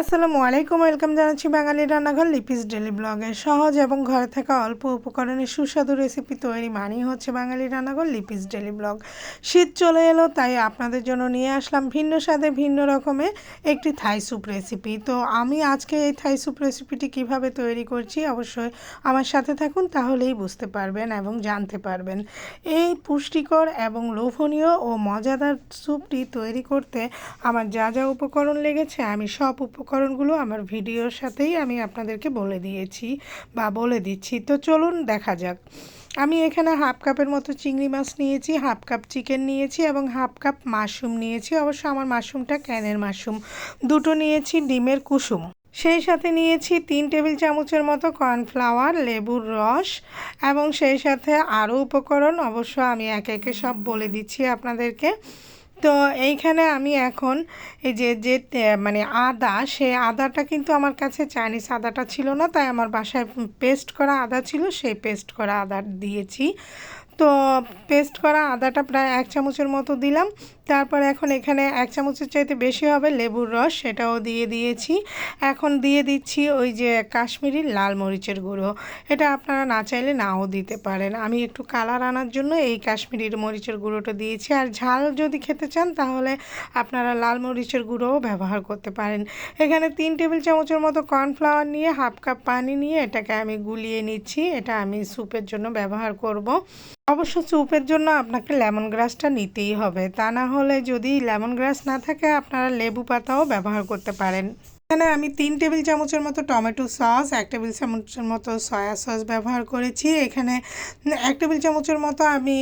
আসসালামু আলাইকুম, ওয়েলকাম জানাচ্ছি বাঙালি রান্নাঘর লিপিস ডেলি ব্লগে। সহজ এবং ঘরে থাকা অল্প উপকরণে সুস্বাদু রেসিপি তৈরি মানেই হচ্ছে বাঙালি রান্নাঘর লিপিস ডেলি ব্লগ। শীত চলে এলো, তাই আপনাদের জন্য নিয়ে আসলাম ভিন্ন স্বাদে ভিন্ন রকমে একটি থাই স্যুপ রেসিপি তো আমি আজকে এই থাই স্যুপ রেসিপিটি কীভাবে তৈরি করছি অবশ্যই আমার সাথে থাকুন, তাহলেই বুঝতে পারবেন এবং জানতে পারবেন। এই পুষ্টিকর এবং লোভনীয় ও মজাদার স্যুপটি তৈরি করতে আমার যা যা উপকরণ লেগেছে, আমি সব উপকরণগুলো আমার ভিডিওর সাথেই আমি আপনাদেরকে বলে দিয়েছি বা বলে দিচ্ছি। তো চলুন দেখা যাক। আমি এখানে হাফ কাপের মতো চিংড়ি মাছ নিয়েছি, হাফ কাপ চিকেন নিয়েছি এবং হাফ কাপ মাশরুম নিয়েছি। অবশ্য আমার মাশরুমটা ক্যানের মাশরুম। দুটো নিয়েছি ডিমের কুসুম। সেই সাথে নিয়েছি তিন টেবিল চামচের মতো কর্নফ্লাওয়ার, লেবুর রস এবং সেই সাথে আরও উপকরণ। অবশ্য আমি একে একে সব বলে দিচ্ছি আপনাদেরকে। তো এইখানে আমি এখন এই যে যে মানে আদা সে আদাটা কিন্তু আমার কাছে চাইনিজ আদাটা ছিল না, তাই আমার বাসায় পেস্ট করা আদা ছিল, সেই পেস্ট করা আদা দিয়েছি। তো পেস্ট করা আদাটা প্রায় এক চামচের মতো দিলাম। তারপর এখন এখানে এক চামচের চাইতে বেশি হবে লেবুর রস, সেটাও দিয়ে দিয়েছি। এখন দিয়ে দিচ্ছি ওই যে কাশ্মীরি লাল মরিচের গুঁড়ো। এটা আপনারা না চাইলে নাও দিতে পারেন। আমি একটু কালার আনার জন্য এই কাশ্মীরির মরিচের গুঁড়োটা দিয়েছি। আর ঝাল যদি খেতে চান, তাহলে আপনারা লাল মরিচের গুঁড়োও ব্যবহার করতে পারেন। এখানে তিন টেবিল চামচের মতো কর্নফ্লাওয়ার নিয়ে হাফ কাপ পানি নিয়ে এটাকে আমি গুলিয়ে নিচ্ছি। এটা আমি স্যুপের জন্য ব্যবহার করব। অবশ্য স্যুপের জন্য আপনাকে লেমন গ্রাসটা নিতেই হবে। তা না হলে যদি লেমন গ্রাস না থাকে, আপনারা লেবু পাতাও ব্যবহার করতে পারেন। এখানে আমি তিন টেবিল চামচের মতো টমেটো সস, এক টেবিল চামচের মতো সয়া সস ব্যবহার করেছি। এখানে এক টেবিল চামচের মতো আমি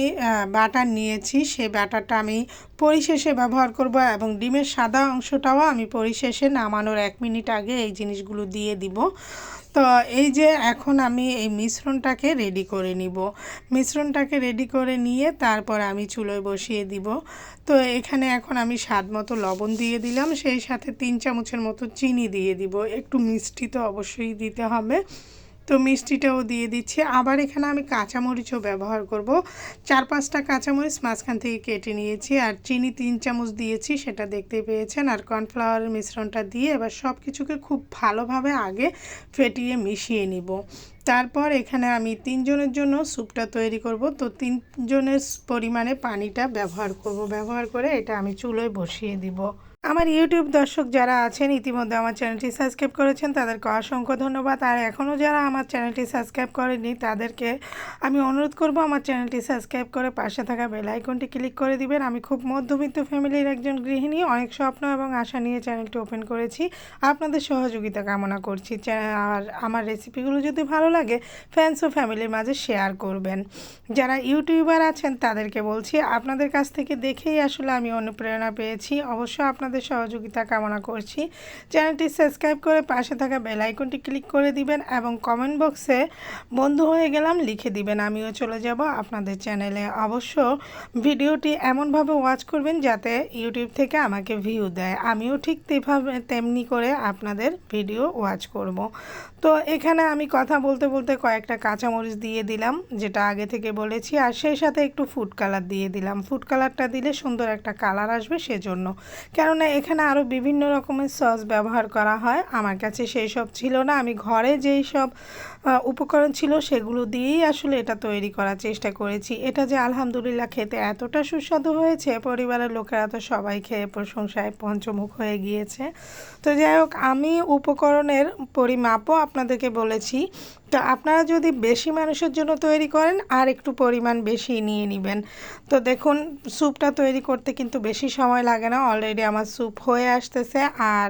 বাটার নিয়েছি। সেই বাটারটা আমি পরিশেষে ব্যবহার করব এবং ডিমের সাদা অংশটাও আমি পরিশেষে নামানোর এক মিনিট আগে এই জিনিসগুলো দিয়ে দিব। তো এই যে এখন আমি এই মিশ্রণটাকে রেডি করে নিব। মিশ্রণটাকে রেডি করে নিয়ে তারপর আমি চুলোয় বসিয়ে দিব। তো এখানে এখন আমি স্বাদ মতো লবণ দিয়ে দিলাম। সেই সাথে তিন চামচের মতো চিনি দিয়ে দিব। একটু মিষ্টি তো অবশ্যই দিতে হবে। তো মিষ্টিটাও দিয়ে দিচ্ছি। আবার এখানে আমি কাঁচামরিচও ব্যবহার করব। চার পাঁচটা কাঁচামরিচ মাঝখান থেকে কেটে নিয়েছি আর চিনি তিন চামচ দিয়েছি, সেটা দেখতে পেয়েছেন। আর কর্নফ্লাওয়ারের মিশ্রণটা দিয়ে এবার সব কিছুকে খুব ভালোভাবে আগে ফেটিয়ে মিশিয়ে নিব। তারপর এখানে আমি তিনজনের জন্য স্যুপটা তৈরি করব। তো তিনজনের পরিমাণে পানিটা ব্যবহার করব। ব্যবহার করে এটা আমি চুলোয় বসিয়ে দিব। আমার ইউটিউব দর্শক যারা আছেন, ইতিমধ্যে আমার চ্যানেলটি সাবস্ক্রাইব করেছেন, তাদেরকে অসংখ্য ধন্যবাদ। আর এখনও যারা আমার চ্যানেলটি সাবস্ক্রাইব করেনি তাদেরকে আমি অনুরোধ করব আমার চ্যানেলটি সাবস্ক্রাইব করে পাশে থাকা বেল আইকনটি ক্লিক করে দিবেন। আমি খুব মধ্যবিত্ত ফ্যামিলির একজন গৃহিণী, অনেক স্বপ্ন এবং আশা নিয়ে চ্যানেলটি ওপেন করেছি। আপনাদের সহযোগিতা কামনা করছি। আর আমার রেসিপিগুলো যদি ভালো লাগে ফ্যান্স ও ফ্যামিলির মাঝে শেয়ার করবেন। যারা ইউটিউবার আছেন, তাদেরকে বলছি, আপনাদের কাছ থেকে দেখেই আসলে আমি অনুপ্রেরণা পেয়েছি। অবশ্য আপনাদের আপনাদের সহযোগিতা কামনা করছি। চ্যানেলটি সাবস্ক্রাইব করে পাশে থাকা বেল আইকনটি ক্লিক করে দিবেন এবং কমেন্ট বক্সে বন্ধু হয়ে গেলাম লিখে দিবেন। আমিও চলে যাব আপনাদের চ্যানেলে। অবশ্য ভিডিওটি এমনভাবে ওয়াচ করবেন যাতে ইউটিউব থেকে আমাকে ভিউ দেয়। আমিও ঠিক তেভাবে তেমনি করে আপনাদের ভিডিও ওয়াচ করব। তো এখানে আমি কথা বলতে বলতে কয়েকটা কাঁচামরিচ দিয়ে দিলাম, যেটা আগে থেকে বলেছি। আর সেই সাথে একটু ফুড কালার দিয়ে দিলাম। ফুড কালারটা দিলে সুন্দর একটা কালার আসবে সেজন্য। কেননা এখানে আরও বিভিন্ন রকমের সস ব্যবহার করা হয়। আমার কাছে সেই সব ছিল না। আমি ঘরে যেই সব উপকরণ ছিল সেগুলো দিয়েই আসলে এটা তৈরি করার চেষ্টা করেছি। এটা যে আলহামদুলিল্লাহ খেতে এতটা সুস্বাদু হয়েছে, পরিবারের লোকেরা তো সবাই খেয়ে প্রশংসায় পঞ্চমুখ হয়ে গিয়েছে। তো যাই হোক, আমি উপকরণের পরিমাপও আপনাদেরকে বলেছি। তো আপনারা যদি বেশি মানুষের জন্য তৈরি করেন, আর একটু পরিমাণ বেশি নিয়ে নেবেন। তো দেখুন, স্যুপটা তৈরি করতে কিন্তু বেশি সময় লাগে না। অলরেডি আমার স্যুপ হয়ে আসতেছে। আর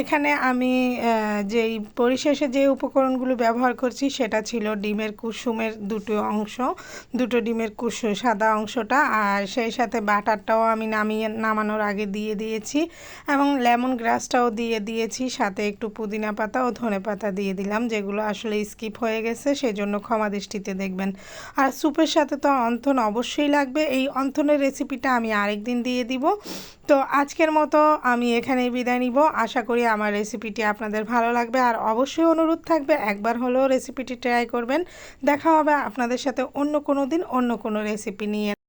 এখানে আমি যেই পরিশেষে যে উপকরণগুলো ব্যবহার করছি, সেটা ছিল ডিমের কুসুমের দুটো অংশ, দুটো ডিমের কুসুম সাদা অংশটা। আর সেই সাথে বাটারটাও আমি নামিয়ে, নামানোর আগে দিয়ে দিয়েছি। এবং লেমন গ্রাসটাও দিয়ে দিয়েছি। সাথে একটু পুদিনা পাতা ও ধনে পাতা দিয়ে দিলাম, যেগুলো আসলে স্কিপ হয়ে গেছে সেই জন্য ক্ষমা দৃষ্টিতে দেখবেন। আর স্যুপের সাথে তো অন্থন অবশ্যই লাগবে। এই অন্থনের রেসিপিটা আমি আরেক দিন দিয়ে দিব। তো আজকের মতো আমি এখানে বিদায় নিব। আশা করি আমার রেসিপিটি আপনাদের ভালো লাগবে। আর অবশ্যই অনুরোধ থাকবে, একবার হলেও রেসিপিটি ট্রাই করবেন। দেখা হবে আপনাদের সাথে অন্য কোনো দিন অন্য কোনো রেসিপি নিয়ে।